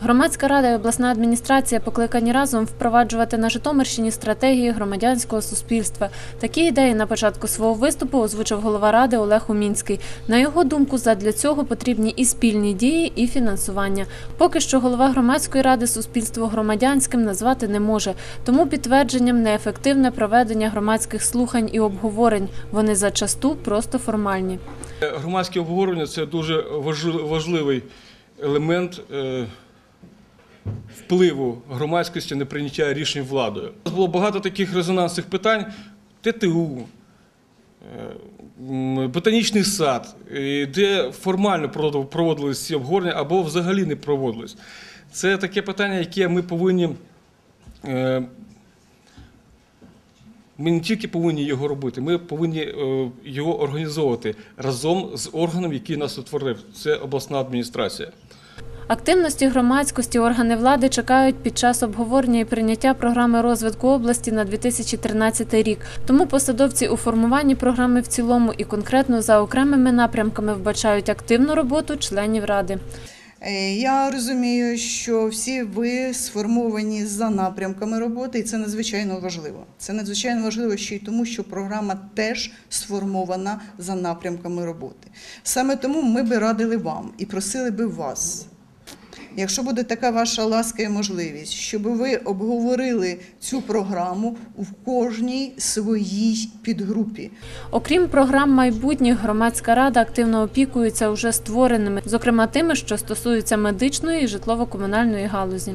Громадська рада і обласна адміністрація покликані разом впроваджувати на Житомирщині стратегії громадянського суспільства. Такі ідеї на початку свого виступу озвучив голова ради Олег Умінський. На його думку, задля цього потрібні і спільні дії, і фінансування. Поки що голова громадської ради суспільство громадянським назвати не може. Тому підтвердженням неефективне проведення громадських слухань і обговорень. Вони зачасту просто формальні. громадське обговорення це дуже важли- важливий елемент е, впливу громадськості на прийняття рішень владою. У нас було багато таких резонансних питань: ТТУ, е, ботанічний сад, е, де формально проводились ці обговорення або взагалі не проводились. Це таке питання, яке ми повинні. Ми не тільки повинні його робити, ми повинні е, його організовувати разом з органом, який нас утворив. Це обласна адміністрація. Активності громадськості органи влади чекають під час обговорення і прийняття програми розвитку області на 2013 рік. Тому посадовці у формуванні програми в цілому і конкретно за окремими напрямками вбачають активну роботу членів ради. Е, Я розумію, що всі ви сформовані за напрямками роботи, і це надзвичайно важливо. Це надзвичайно важливо ще й тому, що програма теж сформована за напрямками роботи. Саме тому ми би радили вам і просили би вас. Якщо буде така ваша ласка і можливість, щоб ви обговорили цю програму в кожній своїй підгрупі. Окрім програм майбутніх, громадська рада активно опікується уже створеними, зокрема тими, що стосуються медичної і житлово-комунальної галузі.